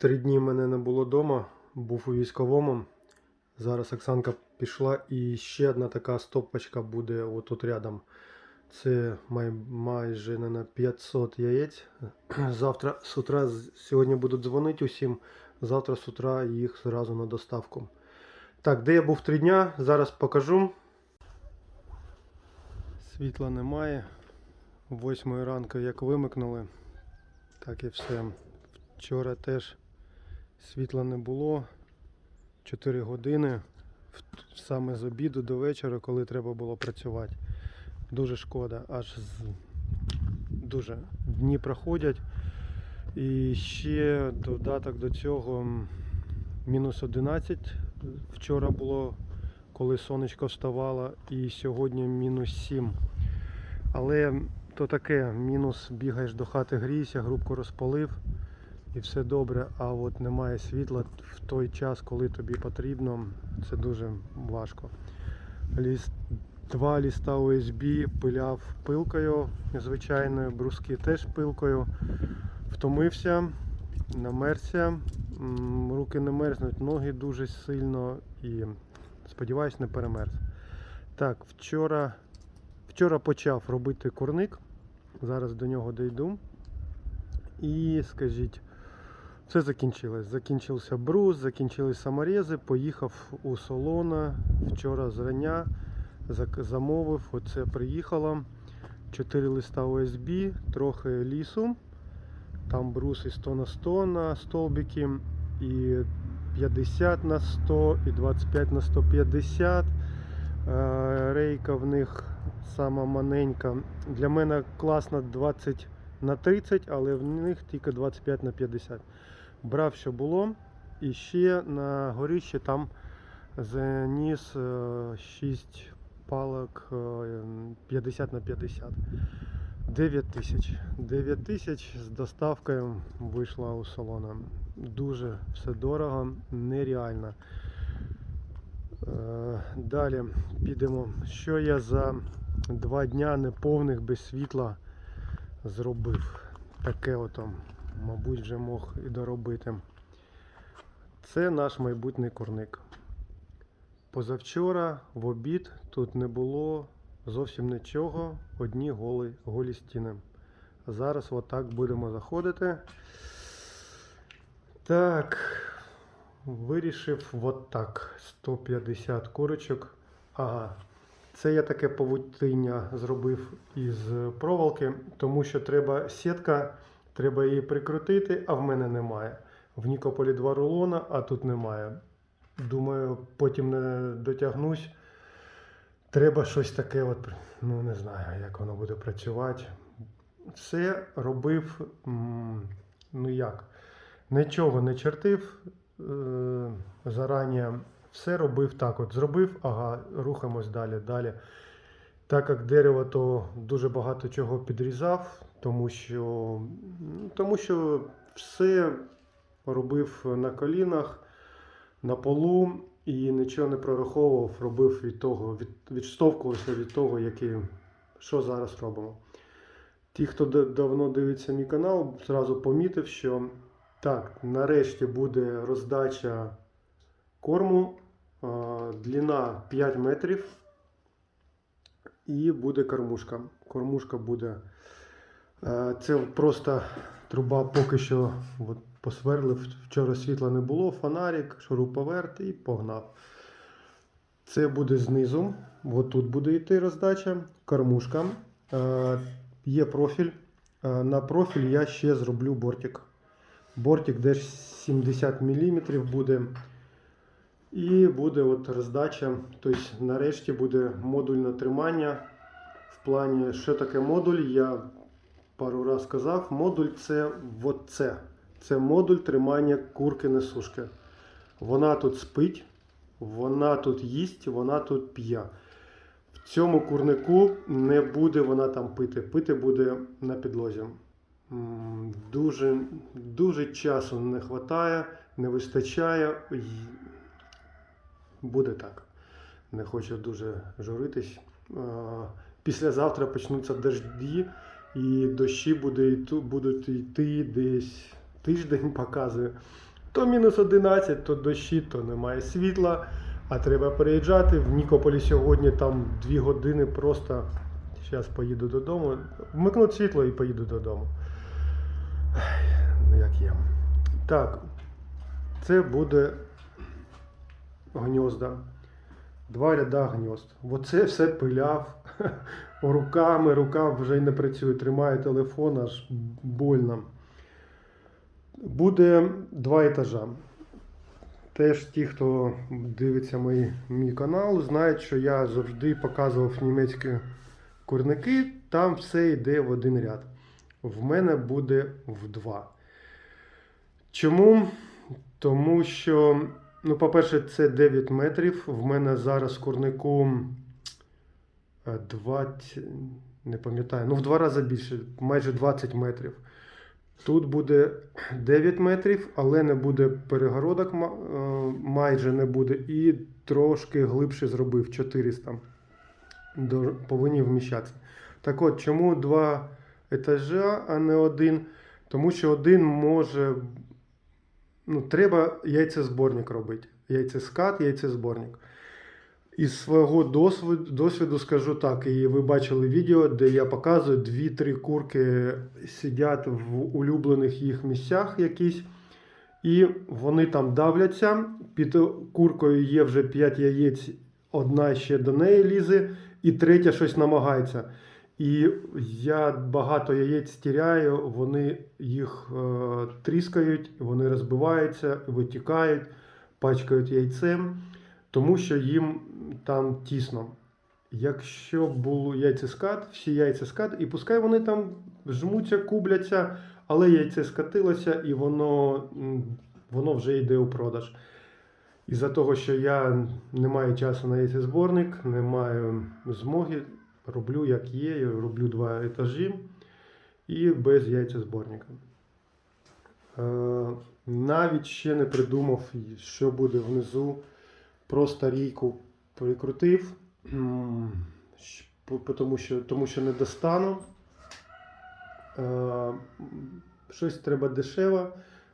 Три дні мене не було вдома, був у військовому. Зараз Оксанка пішла і ще одна така стопочка буде отут рядом. Це май, майже не на 500 яєць. Завтра з утра, сьогодні буду дзвонити усім. Завтра з утра їх зразу на доставку. Так, де я був три дня, зараз покажу. Світла немає. Восьмої ранку як вимикнули, так і все. Вчора теж світла не було. 4 години саме з обіду до вечора, коли треба було працювати. Дуже шкода, аж з... дуже дні проходять. І ще додаток до цього мінус 11 вчора було, коли сонечко вставало, і сьогодні мінус 7. Але то таке, мінус бігаєш до хати, грійся, грубку розпалив і все добре, а от немає світла в той час, коли тобі потрібно, це дуже важко. Ліс, два ліста USB пиляв пилкою звичайною, бруски теж пилкою. Втомився, намерзся, м, руки не мерзнуть, ноги дуже сильно і сподіваюсь, не перемерз. Так, вчора, вчора почав робити курник. Зараз до нього дійду. І скажіть, все закінчилось. Закінчився брус, закінчились саморези, поїхав у салона. Вчора зрання замовив, оце приїхало. 4 листа USB, трохи лісу. Там бруси 100 на 100 на столбики, і 50 на 100, і 25 на 150. Е, Рейка в них сама маленька. Для мене класно 20 на 30, але в них тільки 25 на 50. Брав, що було. І ще на горіще там заніс 6 палок е, 50 на 50. 9 тисяч. 9 тисяч з доставкою вийшла у салона. Дуже все дорого, нереально. Е, Далі підемо. Що я за два дня неповних без світла зробив? Таке ото, мабуть, вже мог і доробити. Це наш майбутній курник. Позавчора в обід тут не було зовсім нічого, одні голі, голі стіни. Зараз отак будемо заходити. Так, вирішив от так. 150 курочок. Ага. Це я таке павутиння зробив із проволоки, тому що треба сітка, треба її прикрутити, а в мене немає. В Нікополі два рулона, а тут немає. Думаю, потім не дотягнусь. Треба щось таке, от, ну не знаю, як воно буде працювати. Все робив, ну як, нічого не чертив е, зарані. Все робив так. От зробив, ага, рухаємось далі, далі. Так як дерево, то дуже багато чого підрізав, тому що, ну, тому що все робив на колінах, на полу і нічого не прораховував, робив від того, від, відштовхувався від того, який, що зараз робимо. Ті, хто да- давно дивиться мій канал, зразу помітив, що так, нарешті буде роздача корму. А, Длина 5 метрів. І буде кормушка. Кормушка буде. Е, Це просто труба поки що от, посверлив. Вчора світла не було, фонарик, шуруповерт і погнав. Це буде знизу. От тут буде йти роздача. Кормушка. Е, Є профіль. Е, На профіль я ще зроблю бортик. Бортик десь 70 мм буде. І буде от роздача. Тобто нарешті буде модульне тримання. В плані, що таке модуль, я пару разів сказав. Модуль це от це. Це модуль тримання курки несушки. Вона тут спить, вона тут їсть, вона тут п'є. В цьому курнику не буде вона там пити. Пити буде на підлозі. Дуже, дуже часу не вистачає, не вистачає. Буде так. Не хочу дуже журитись. Післязавтра почнуться дожді, і дощі буде, будуть йти десь тиждень, показує. То мінус 11, то дощі, то немає світла, а треба переїжджати. В Нікополі сьогодні там 2 години просто. Зараз поїду додому. Вмикну світло і поїду додому. Ну як є. Так, це буде гнізда. Два ряда гнізд. Оце все пиляв руками, рука вже й не працює, тримає телефон, аж больно. Буде два етажа. Теж ті, хто дивиться мій, мій канал, знають, що я завжди показував німецькі курники, там все йде в один ряд. В мене буде в два. Чому? Тому що, ну, по-перше, це 9 метрів. В мене зараз е, 20, не пам'ятаю, ну в два рази більше, майже 20 метрів. Тут буде 9 метрів, але не буде перегородок, е, майже не буде, і трошки глибше зробив 400. До- Повинні вміщатися. Так от, чому два етажа, а не один? Тому що один може. Ну, треба яйцезборник робити. Яйцескат, яйцезборник. Із свого досвіду, скажу так, і ви бачили відео, де я показую дві-три курки сидять в улюблених їх місцях якісь, і вони там давляться. Під куркою є вже 5 яєць, одна ще до неї лізе, і третя щось намагається. І я багато яєць тіряю, вони їх е, тріскають, вони розбиваються, витікають, пачкають яйцем, тому що їм там тісно. Якщо був яйцескат, всі яйцескат, і пускай вони там жмуться, кубляться, але яйце скатилося і воно, воно вже йде у продаж. Із-за того, що я не маю часу на яйцезборник, не маю змоги, роблю як є, роблю два етажі і без яйцезборника. Е, навіть ще не придумав, що буде внизу. Просто рійку прикрутив, тому що, тому що не достану. Е, Щось треба дешево,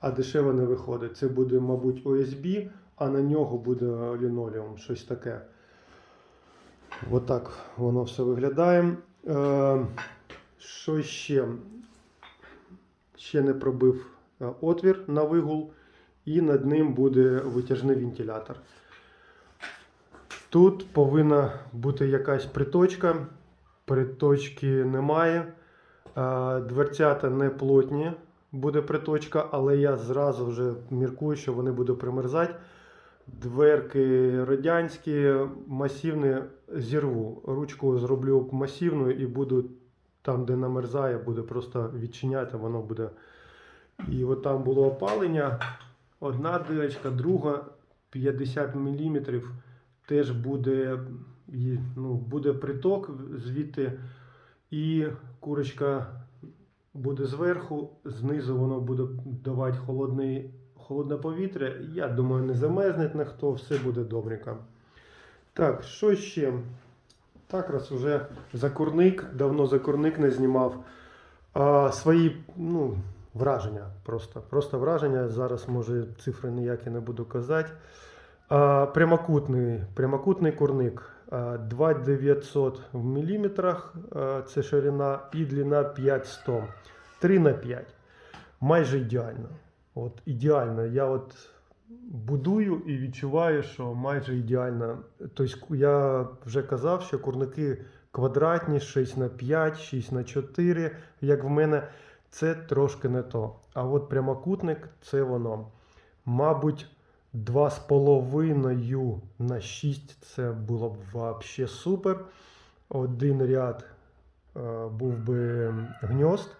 а дешево не виходить. Це буде, мабуть, OSB, а на нього буде лінолеум, щось таке. Отак воно все виглядає. Е, Що ще? Ще не пробив е, отвір на вигул, і над ним буде витяжний вентилятор. Тут повинна бути якась приточка. Приточки немає. Е, Дверцята не плотні, буде приточка, але я зразу вже міркую, що вони будуть примерзати. Дверки радянські, масивні зірву. Ручку зроблю масивною і буду там, де намерзає, буде просто відчиняти, воно буде. І от там було опалення. Одна дирочка, друга 50 мм. Теж буде, ну, буде приток звідти. І курочка буде зверху, знизу воно буде давати холодний, холодне повітря. Я думаю, не замерзне ніхто, все буде добренько. Так, що ще? Так, раз уже закурник, давно закурник не знімав. А, свої ну, враження просто. Просто враження. Зараз, може, цифри ніякі не буду казати. Прямокутний, прямокутний курник. 2900 в міліметрах це ширина і длина 5100. 3 на 5. Майже ідеально. От ідеально. Я от будую і відчуваю, що майже ідеально. Тобто я вже казав, що курники квадратні, 6 на 5, 6 на 4, як в мене, це трошки не то. А от прямокутник це воно. Мабуть, 2,5 на 6 це було б взагалі супер. Один ряд е, був би гньозд,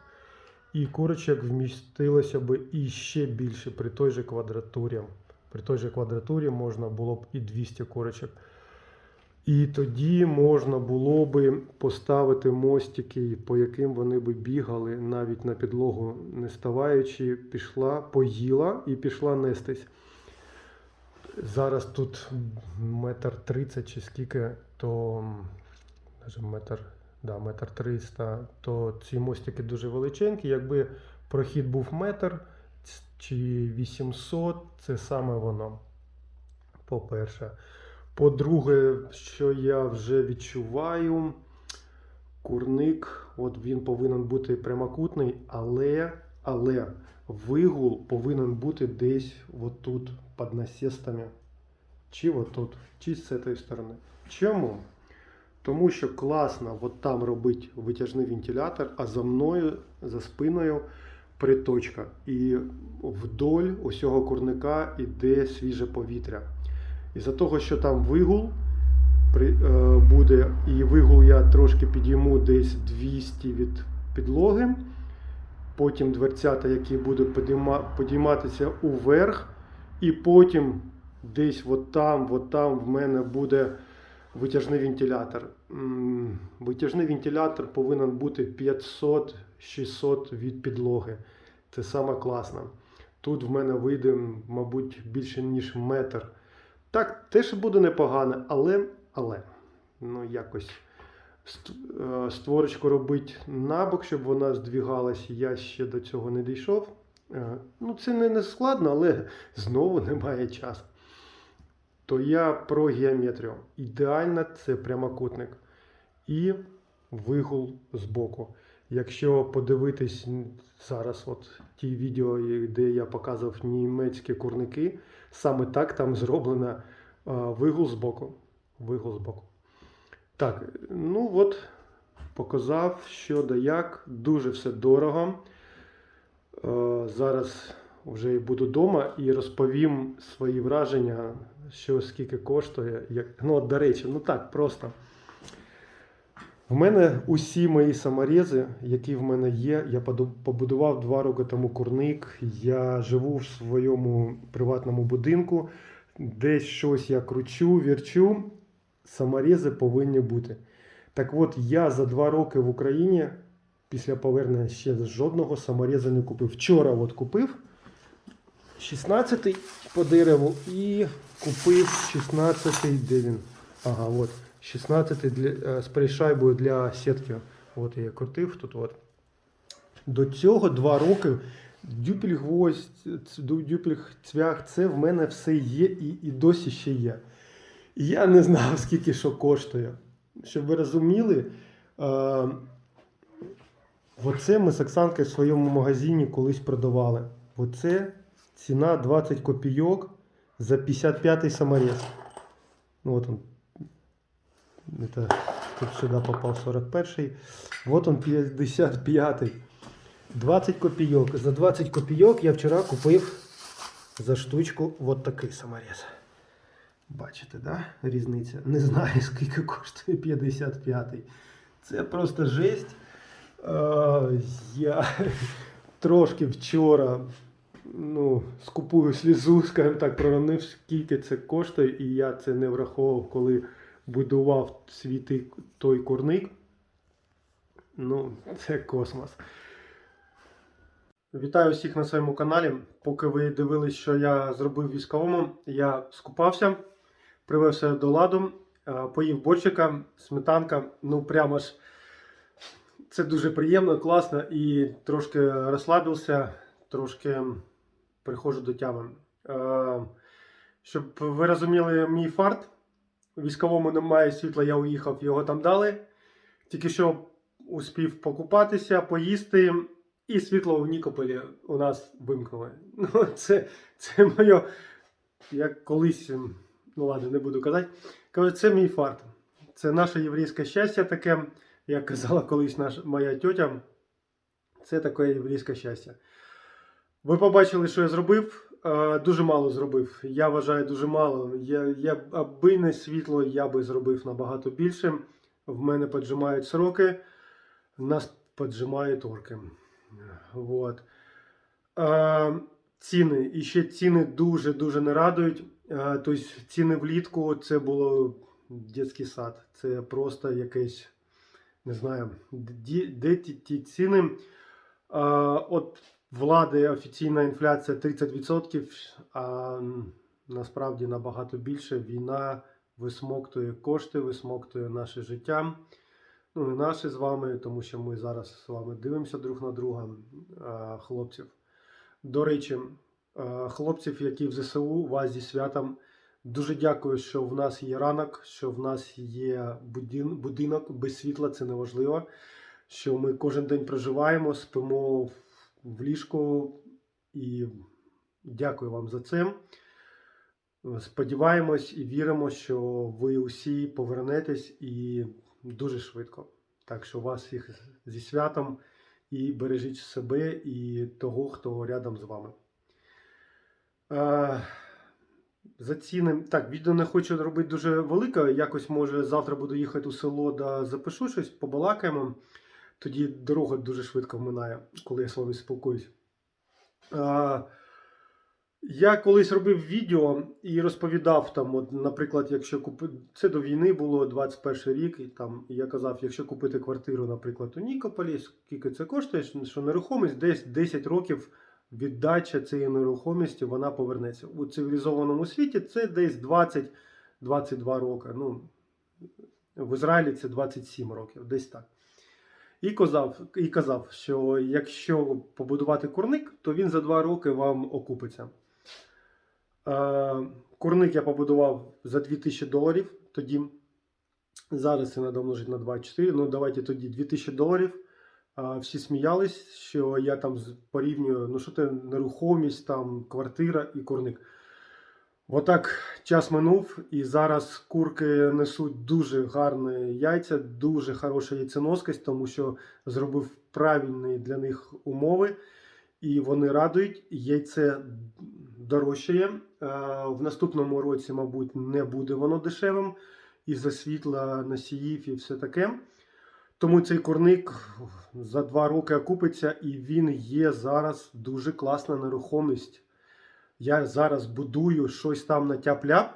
і курочок вмістилося б іще більше при той же квадратурі. При той же квадратурі можна було б і 200 курочок. І тоді можна було би поставити мостики, по яким вони би бігали навіть на підлогу, не ставаючи, пішла, поїла і пішла нестись. Зараз тут метр тридцять чи скільки, то метр, да, метр триста, то ці мостики дуже величенькі. Якби прохід був метр, чи 800 це саме воно. По-перше. По-друге, що я вже відчуваю, курник, от він повинен бути прямокутний, але, але вигул повинен бути десь отут під насестами. Чи отут, чи з цієї сторони. Чому? Тому що класно от там робить витяжний вентилятор, а за мною, за спиною приточка. І вдоль усього курника йде свіже повітря. Із-за того, що там вигул е, буде, і вигул я трошки підійму десь 200 від підлоги. Потім дверцята, які будуть підійма, підійматися уверх, і потім десь от там, от там в мене буде витяжний вентилятор. Витяжний вентилятор повинен бути 500-600 від підлоги. Це саме класно. Тут в мене вийде, мабуть, більше ніж метр. Так, теж буде непогано, але, але, ну якось створочку робити набок, щоб вона здвігалась, я ще до цього не дійшов. Е, Ну, це не, складно, але знову немає часу. То я про геометрію. Ідеально це прямокутник. І вигул збоку. Якщо подивитись зараз, от ті відео, де я показував німецькі курники, саме так там зроблено е, вигул збоку. Вигул збоку. Так, ну от, показав, що да як. Дуже все дорого. Е, Зараз вже буду вдома і розповім свої враження, що скільки коштує. Як... Ну, от, до речі, ну так, просто. В мене усі мої саморези, які в мене є, я побудував два роки тому курник. Я живу в своєму приватному будинку, десь щось я кручу, вірчу. Саморези повинні бути. Так от, я за два роки в Україні після повернення ще жодного самореза не купив. Вчора от купив 16 по дереву і купив 16 де? Ага, от. 16 для, е, з пришайбою для сітки. От я крутив тут. От. До цього два роки дюпель гвоздь, дюпель цвях, це в мене все є і, і досі ще є. Я не знав, скільки що коштує. Щоб ви розуміли, е, оце ми з Оксанкою в своєму магазині колись продавали. Оце ціна 20 копійок за 55 саморез. Ну, вот он. Это тут сюда попал 41. Вот он 55-й. 20 копійок. За 20 копійок я вчора купив за штучку вот такий саморез. Бачите, да? Різниця. Не знаю, скільки коштує 55. Це просто жесть. Я трошки вчора ну, скупую слізу, скажімо так, проронив, скільки це коштує, і я це не враховував, коли будував свій той курник. Ну, це космос. Вітаю всіх на своєму каналі. Поки ви дивились, що я зробив військовому, я скупався, привів себе до ладу, е, поїв борщика, сметанка. Ну, прямо ж це дуже приємно, класно і трошки розслабився, трошки приходжу до тями. Е, Щоб ви розуміли мій фарт, у військовому немає світла, я уїхав, його там дали. Тільки що успів покупатися, поїсти, і світло в Нікополі у нас вимкнули. Ну, це, це моє, як колись, ну ладно, не буду казати. Кажу, це мій фарт. Це наше єврейське щастя таке, як казала колись наша, моя тьотя. Це таке єврейське щастя. Ви побачили, що я зробив. Е, Дуже мало зробив. Я вважаю, дуже мало. Я, я, аби не світло, я би зробив набагато більше. В мене поджимають сроки, нас поджимають орки. Вот. Е, ціни. І ще ціни дуже-дуже не радують. Е, тобто ціни влітку це було дитячий сад. Це просто якесь, не знаю, де, ті, ціни. Е, от влади офіційна інфляція 30%, а насправді набагато більше. Війна висмоктує кошти, висмоктує наше життя. Ну, не наше з вами, тому що ми зараз з вами дивимося друг на друга, хлопців. До речі, е, хлопців, які в ЗСУ, вас зі святом. Дуже дякую, що в нас є ранок, що в нас є будин- будинок без світла, це неважливо. Що ми кожен день проживаємо, спимо в ліжку і дякую вам за це. Сподіваємось і віримо, що ви усі повернетесь і дуже швидко. Так що вас всіх зі святом і бережіть себе і того, хто рядом з вами. Е, Заціним. Так, відео не хочу робити дуже велике. Якось, може, завтра буду їхати у село да запишу щось, побалакаємо. Тоді дорога дуже швидко вминає, коли я з вами спілкуюсь. Е, я колись робив відео і розповідав там, от, наприклад, якщо купити це до війни було 21 рік, і там я казав, якщо купити квартиру, наприклад, у Нікополі, скільки це коштує, що нерухомість десь 10 років віддача цієї нерухомості вона повернеться. У цивілізованому світі це десь 20-22 роки. Ну, в Ізраїлі це 27 років, десь так. І казав, і казав, що якщо побудувати курник, то він за 2 роки вам окупиться. Е, Курник я побудував за 2000 доларів тоді. Зараз це треба множити на 24. Ну, давайте тоді 2000 доларів. Всі сміялись, що я там порівнюю, ну що це нерухомість, там квартира і курник. Отак час минув, і зараз курки несуть дуже гарні яйця, дуже хороша яйценоскость, тому що зробив правильні для них умови, і вони радують. Яйце дорожчає. В наступному році, мабуть, не буде воно дешевим із-за світла, носіїв і все таке. Тому цей курник за два роки окупиться, і він є зараз дуже класна нерухомість. Я зараз будую щось там на тяп-ляп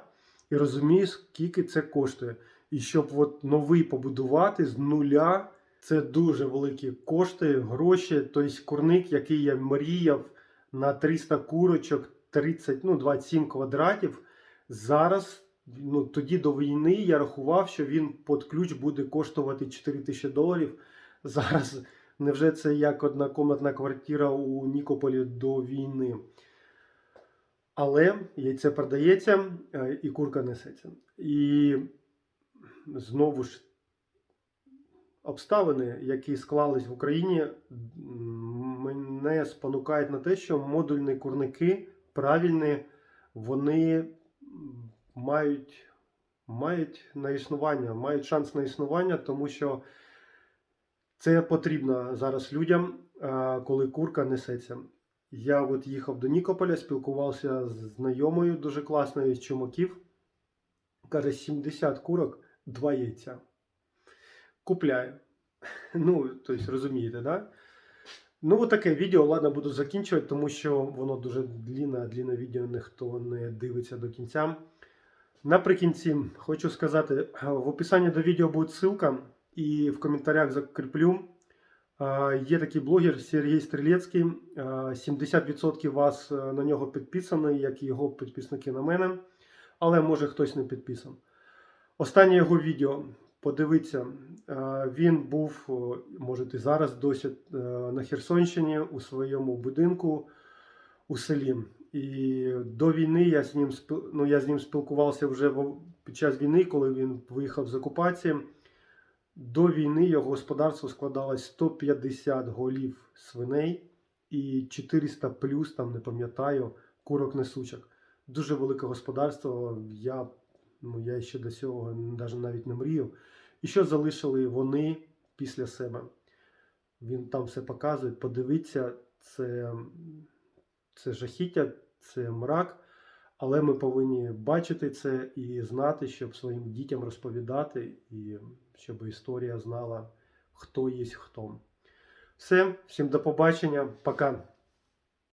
і розумію, скільки це коштує. І щоб от новий побудувати з нуля, це дуже великі кошти, гроші. Тобто курник, який я мріяв на 300 курочок, 30, ну 27 квадратів. Зараз, ну тоді до війни я рахував, що він під ключ буде коштувати 4 тисячі доларів. Зараз невже це як однокомнатна квартира у Нікополі до війни? Але яйце продається е, і курка несеться. І знову ж обставини, які склались в Україні, мене спонукають на те, що модульні курники правильні, вони мають, мають на існування, мають шанс на існування, тому що це потрібно зараз людям, е, коли курка несеться. Я от їхав до Нікополя, спілкувався з знайомою дуже класною з чумаків. Каже, 70 курок, 2 яйця. Купляю. Ну, тобто, розумієте, да? Ну, таке відео, ладно, буду закінчувати, тому що воно дуже длінне, длінне відео ніхто не дивиться до кінця. Наприкінці хочу сказати, в описанні до відео буде ссылка, і в коментарях закріплю. Є такий блогер Сергій Стрілецький. 70% вас е, на нього підписані, як і його підписники на мене. Але може хтось не підписан. Останнє його відео. Подивіться, він був, може і зараз досі е, на Херсонщині у своєму будинку у селі. І до війни я з ним ну, я з ним спілкувався вже під час війни, коли він виїхав з окупації. До війни його господарство складалось 150 голів свиней і 400 плюс, там не пам'ятаю, курок несучок. Дуже велике господарство. Я, ну, я ще до цього навіть не мріяв. І що залишили вони після себе? Він там все показує. Подивіться, це, це жахіття, це мрак. Але ми повинні бачити це і знати, щоб своїм дітям розповідати, і щоб історія знала, хто є хто. Все, всім до побачення, пока.